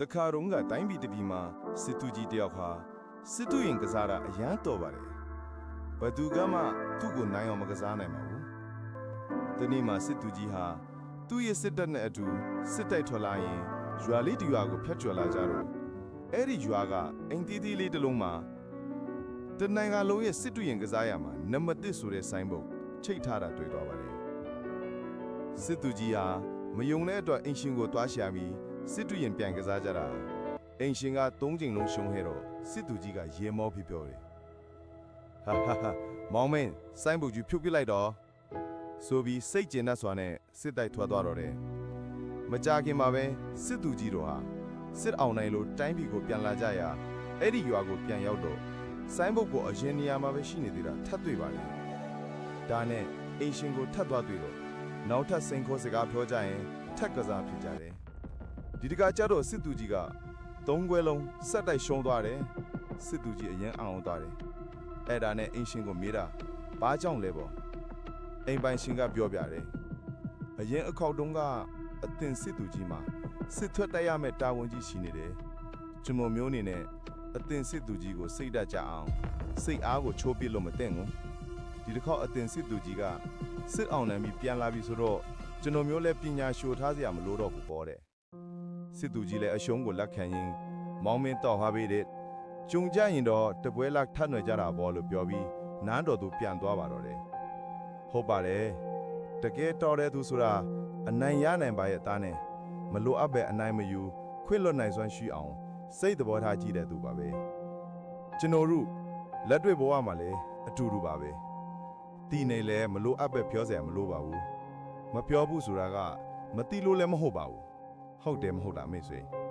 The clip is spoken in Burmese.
တခါတော့ကတိုင်းပြည်တစ်ပြည်မှာစစ်သူကြီးတယောက်ဟာစစ်သူရင်ကစားတာအရန်တော်ပါတယ်ဘသူကမှသူ့ကိုနိုင်အောင်မကစားနိုင်ပါဘူးဒီနေ့မှာစစ်သူကြီးဟာသူ့ရဲ့စစ်တပ်နဲ့အတူစစ်တိုက်ထွက်လာရင်ရွာလေးတစ်ရွာကိုဖျက်ချွ်လာကြတော့အဲ့ဒီရွာကအိမ်တီးတီးလေးတစ်လုံးမှာတနိုင်ငံလုံးရဲ့စစ်တူရင်ကစားရမှာနံပါတ်1ဆိုတဲ့ဆိုင်းဘုတ်ချိတ်ထားတာတွေ့တော့ပါတယ်စစ်သူကြီးဟာမယုံတဲ့အတွက်အင်ရှင်ကိုတွားရှာပြီး စစ်တူရင်ပြန်ကစားကြတာအင်ရှင်က၃ချိန်လုံးရှုံးခဲ့တော့စစ်သူကြီးကရေမောဖြစ်ပြောတယ်ဟာဟာဟာမောင်မင်းဆိုင်းဘုတ်ကြီးဖြုတ်ပစ်လိုက်တော့ဆိုပြီးစိတ်ကျဉ်တတ်စွာနဲ့စစ်တိုက်ထွက်သွားတော့တယ်မကြခင်မှာပဲစစ်သူကြီးတို့ဟာစစ်အောင်နိုင်လို့တိုင်းပြည်ကိုပြန်လာကြရာအဲ့ဒီရွာကိုပြန်ရောက်တော့ဆိုင်းဘုတ်ကိုအရင်နေရာမှာပဲရှိနေသေးတာထပ်တွေ့ပါလေဒါနဲ့အင်ရှင်ကိုထပ်သွားတွေ့တော့နောက်ထပ်စိန်ခေါ်စကားပြောကြရင်ထက်ကစားဖြစ်ကြတယ် ဒီတကကြတော့စစ်သူကြီးကသုံးခွဲလုံးဆက်တိုက်ရှုံးသွားတယ်စစ်သူကြီးအရင်အောင်သွားတယ်အဲ့ဒါနဲ့အင်ရှင်ကိုမေးတာဘာကြောင့်လဲပေါ့အိမ်ပိုင်ရှင်ကပြောပြတယ်အရင်အခေါက်တုန်းကအသင်စစ်သူကြီးမှာစစ်ထွက်တိုက်ရမယ့်တာဝန်ကြီးရှိနေတယ်ကျွန်တော်မျိုးအနေနဲ့အသင်စစ်သူကြီးကိုစိတ်ဓာတ်ကြအောင်စိတ်အားကိုချိုးပစ်လို့မသင့်ဘူးဒီတစ်ခေါက်အသင်စစ်သူကြီးကစစ်အောင်နိုင်ပြီးပြန်လာပြီဆိုတော့ကျွန်တော်မျိုးလည်းပညာရှို့ထားစရာမလိုတော့ဘူးပေါ့တဲ့ စစ်သူကြီးလည်းအရှုံးကိုလက်ခံရင်းမောင်းမင်းတော့ဟာပေးတဲ့ကြုံကြရင်တော့တပွဲလောက်ထပ်နွယ်ကြတာပေါ့လို့ပြောပြီးနန်းတော်သူပြန်သွားပါတော့တယ်ဟုတ်ပါတယ်တကယ်တော်တဲ့သူဆိုတာအနိုင်ရနိုင်ပါရဲ့အသားနဲ့မလိုအပ်ပဲအနိုင်မယူခွင့်လွတ်နိုင်စွမ်းရှိအောင် စိတ်သဘောထားကြည့်တဲ့သူပါပဲကျွန်တော်တို့လက်တွေ့ဘဝမှာလည်းအတူတူပါပဲတီနေလဲမလိုအပ်ပဲပြောစရာမလိုပါဘူးမပြောဘူးဆိုတာကမတီလို့လည်းမဟုတ်ပါဘူး ဟုတ်တယ်မဟုတ်လားမိတ်ဆွေ